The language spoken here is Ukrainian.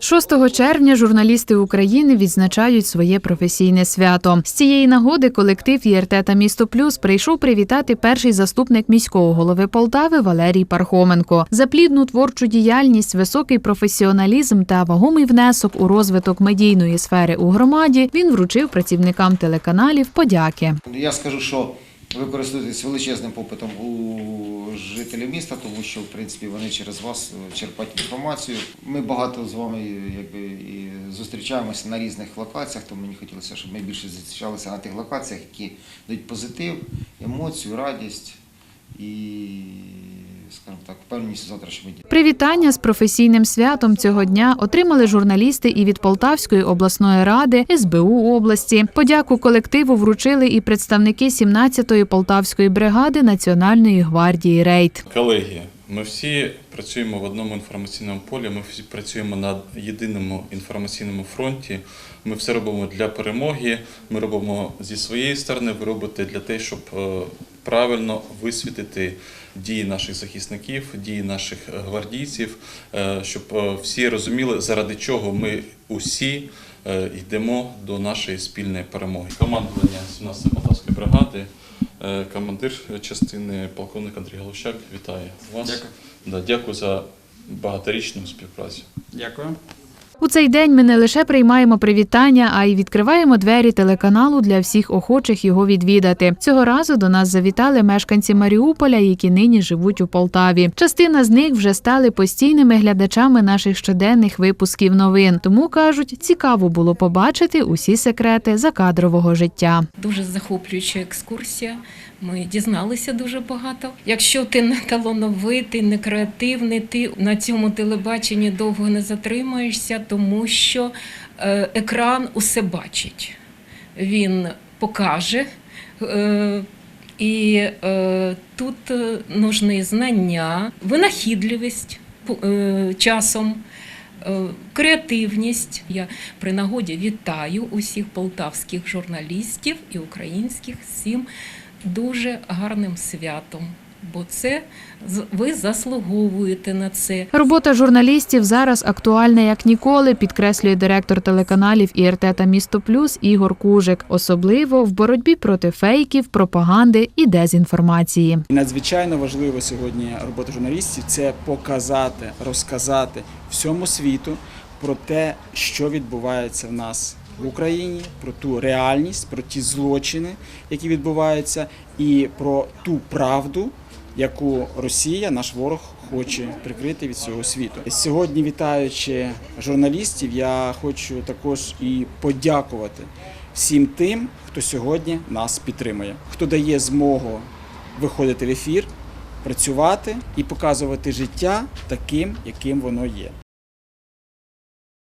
6 червня журналісти України відзначають своє професійне свято. З цієї нагоди колектив ЄРТ та місто Плюс прийшов привітати перший заступник міського голови Полтави Валерій Пархоменко. За плідну творчу діяльність, високий професіоналізм та вагомий внесок у розвиток медійної сфери у громаді він вручив працівникам телеканалів подяки. Я скажу, що ви користуєтесь величезним попитом у жителів міста, тому що в принципі вони через вас черпають інформацію. Ми багато з вами якби, і зустрічаємося на різних локаціях, тому мені хотілося, щоб ми більше зустрічалися на тих локаціях, які дають позитив, емоцію, радість і, скажімо так, впевненість у завтрашньому дні. Привітання з професійним святом цього дня отримали журналісти і від Полтавської обласної ради, СБУ області. Подяку колективу вручили і представники 17-ї Полтавської бригади Національної гвардії Рейд. Колеги, ми всі працюємо в одному інформаційному полі, ми всі працюємо на єдиному інформаційному фронті. Ми все робимо для перемоги. Ми робимо зі своєї сторони, ви робите для того, щоб е, правильно висвітити дії наших захисників, дії наших е, гвардійців, е, щоб е, всі розуміли, заради чого ми усі йдемо до нашої спільної перемоги. Командування 17 Полтавської бригади. Командир частини полковник Андрій Галущак вітає вас. Дякую. Да, дякую за багаторічну співпрацю. Дякую. У цей день ми не лише приймаємо привітання, а й відкриваємо двері телеканалу для всіх охочих його відвідати. Цього разу до нас завітали мешканці Маріуполя, які нині живуть у Полтаві. Частина з них вже стали постійними глядачами наших щоденних випусків новин. Тому кажуть, цікаво було побачити усі секрети закадрового життя. Дуже захоплююча екскурсія. Ми дізналися дуже багато. Якщо ти не талановитий, не креативний, ти на цьому телебаченні довго не затримаєшся, тому що е, екран усе бачить. Він покаже. е, І е, тут нужні знання, винахідливість часом, креативність. Я при нагоді вітаю усіх полтавських журналістів і українських всім дуже гарним святом. Бо це з- ви заслуговуєте на це. Робота журналістів зараз актуальна як ніколи, підкреслює директор телеканалів ІРТ та Місто Плюс Ігор Кужик, особливо в боротьбі проти фейків, пропаганди і дезінформації. Надзвичайно важливо сьогодні робота журналістів це показати, розказати всьому світу про те, що відбувається в нас в Україні, про ту реальність, про ті злочини, які відбуваються, і про ту правду, яку Росія, наш ворог, хоче прикрити від цього світу. Сьогодні, вітаючи журналістів, я хочу також і подякувати всім тим, хто сьогодні нас підтримує, хто дає змогу виходити в ефір, працювати і показувати життя таким, яким воно є.